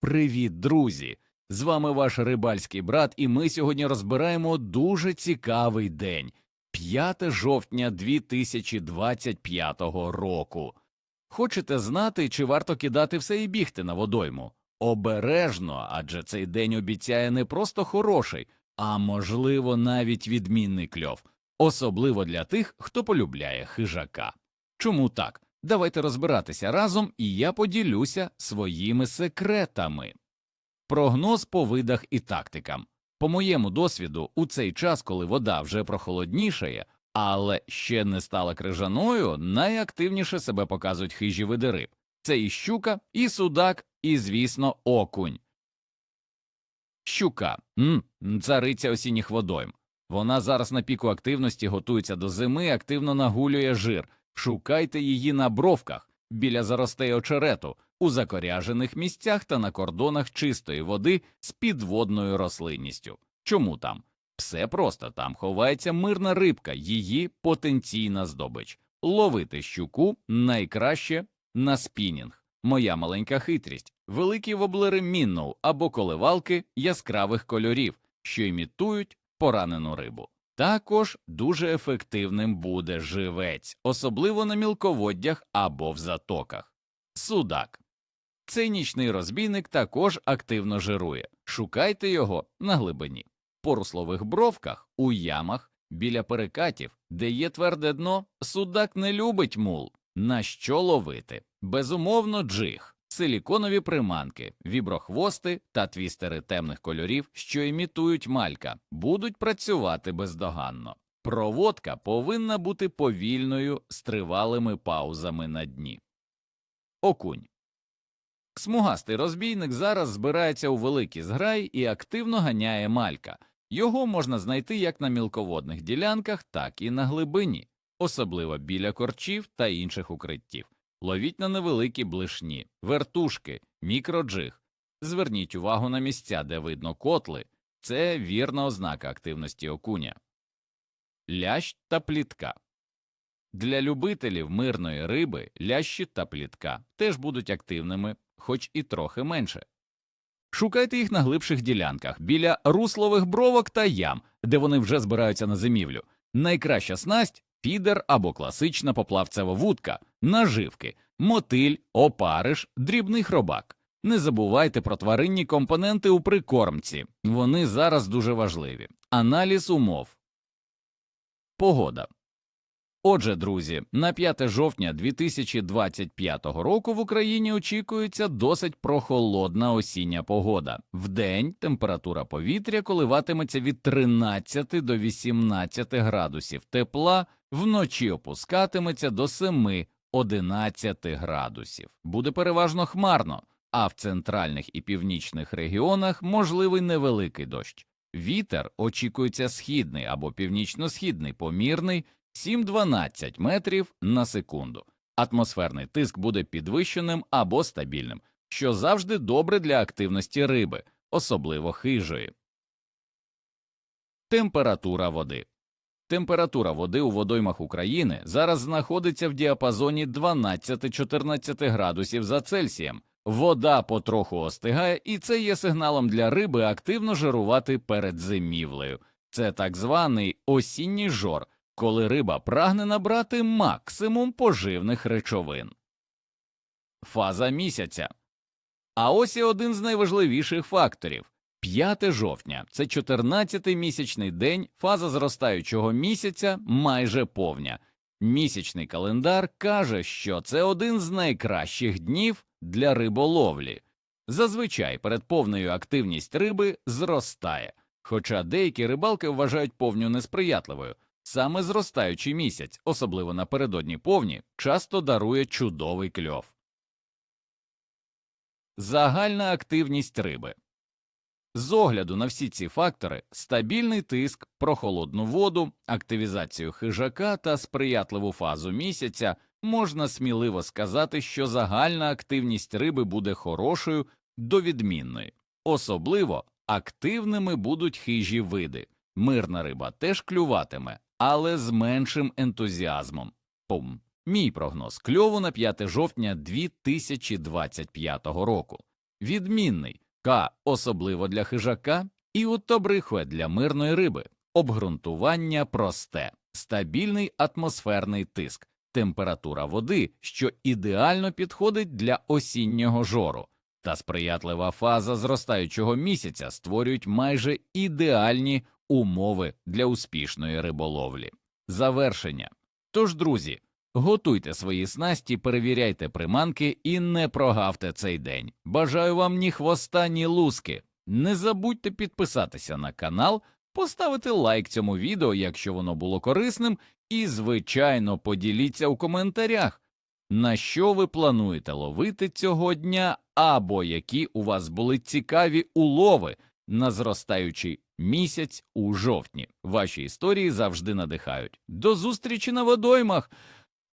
Привіт, друзі! З вами ваш рибальський брат, і ми сьогодні розбираємо дуже цікавий день 5 жовтня 2025 року. Хочете знати, чи варто кидати все і бігти на водойму? Обережно, адже цей день обіцяє не просто хороший, а можливо навіть відмінний кльов, особливо для тих, хто полюбляє хижака. Чому так? Давайте розбиратися разом, і я поділюся своїми секретами. Прогноз по видах і тактикам. По моєму досвіду, у цей час, коли вода вже прохолоднішає, але ще не стала крижаною, найактивніше себе показують хижі види риб. Це і щука, і судак, і, звісно, окунь. Щука м, цариця осінніх водойм. Вона зараз на піку активності готується до зими, активно нагулює жир. Шукайте її на бровках, біля заростей очерету, у закоряжених місцях та на кордонах чистої води з підводною рослинністю. Чому там? Все просто там ховається мирна рибка, її потенційна здобич. Ловити щуку найкраще на спінінг. Моя маленька хитрість, великі воблери мінноу або коливалки яскравих кольорів, що імітують поранену рибу. Також дуже ефективним буде живець, особливо на мілководдях або в затоках. Судак. Цей нічний розбійник також активно жирує. Шукайте його на глибині, по руслових бровках, у ямах, біля перекатів, де є тверде дно, судак не любить мул. На що ловити? Безумовно, джиг, силіконові приманки, віброхвости та твістери темних кольорів, що імітують малька, будуть працювати бездоганно. Проводка повинна бути повільною з тривалими паузами на дні. Окунь. Смугастий розбійник зараз збирається у великий зграй і активно ганяє малька. Його можна знайти як на мілководних ділянках, так і на глибині, особливо біля корчів та інших укриттів. Ловіть на невеликі блишні, вертушки, мікроджиг. Зверніть увагу на місця, де видно котли. Це вірна ознака активності окуня. Лящ та плітка. Для любителів мирної риби лящі та плітка теж будуть активними, хоч і трохи менше. Шукайте їх на глибших ділянках, біля руслових бровок та ям, де вони вже збираються на зимівлю. Найкраща снасть фідер або класична поплавцева вудка, наживки, мотиль, опариш, дрібний хробак. Не забувайте про тваринні компоненти у прикормці, вони зараз дуже важливі. Аналіз умов. Погода. Отже, друзі, на 5 жовтня 2025 року в Україні очікується досить прохолодна осіння погода. Вдень температура повітря коливатиметься від 13 до 18 градусів тепла, вночі опускатиметься до 7-11 градусів. Буде переважно хмарно, а в центральних і північних регіонах можливий невеликий дощ. Вітер очікується східний або північно-східний помірний 7-12 метрів на секунду. Атмосферний тиск буде підвищеним або стабільним, що завжди добре для активності риби, особливо хижої. Температура води. Температура води у водоймах України зараз знаходиться в діапазоні 12-14 градусів за Цельсієм. Вода потроху остигає, і це є сигналом для риби активно жирувати перед зимівлею. Це так званий осінній жор, коли риба прагне набрати максимум поживних речовин. Фаза місяця. А ось і один з найважливіших факторів 5 жовтня це 14-й місячний день, фаза зростаючого місяця майже повня. Місячний календар каже, що це один з найкращих днів для риболовлі. Зазвичай перед повною активність риби зростає, хоча деякі рибалки вважають повню несприятливою. Саме зростаючий місяць, особливо напередодні повні, часто дарує чудовий кльов. Загальна активність риби. З огляду на всі ці фактори стабільний тиск, прохолодну воду, активізацію хижака та сприятливу фазу місяця можна сміливо сказати, що загальна активність риби буде хорошою до відмінної. Особливо активними будуть хижі види. Мирна риба теж клюватиме, але з меншим ентузіазмом. Пум. Мій прогноз кльову на 5 жовтня 2025 року. відмінний, К особливо для хижака, і утобрихує для мирної риби. Обґрунтування просте, стабільний атмосферний тиск, температура води, що ідеально підходить для осіннього жору, та сприятлива фаза зростаючого місяця створюють майже ідеальні умови для успішної риболовлі. Завершення. Тож, друзі, готуйте свої снасті, перевіряйте приманки і не прогавте цей день. Бажаю вам ні хвоста, ні луски. Не забудьте підписатися на канал, поставити лайк цьому відео, якщо воно було корисним, і, звичайно, поділіться у коментарях, на що ви плануєте ловити цього дня, або які у вас були цікаві улови на зростаючий місяць у жовтні. Ваші історії завжди надихають. До зустрічі на водоймах!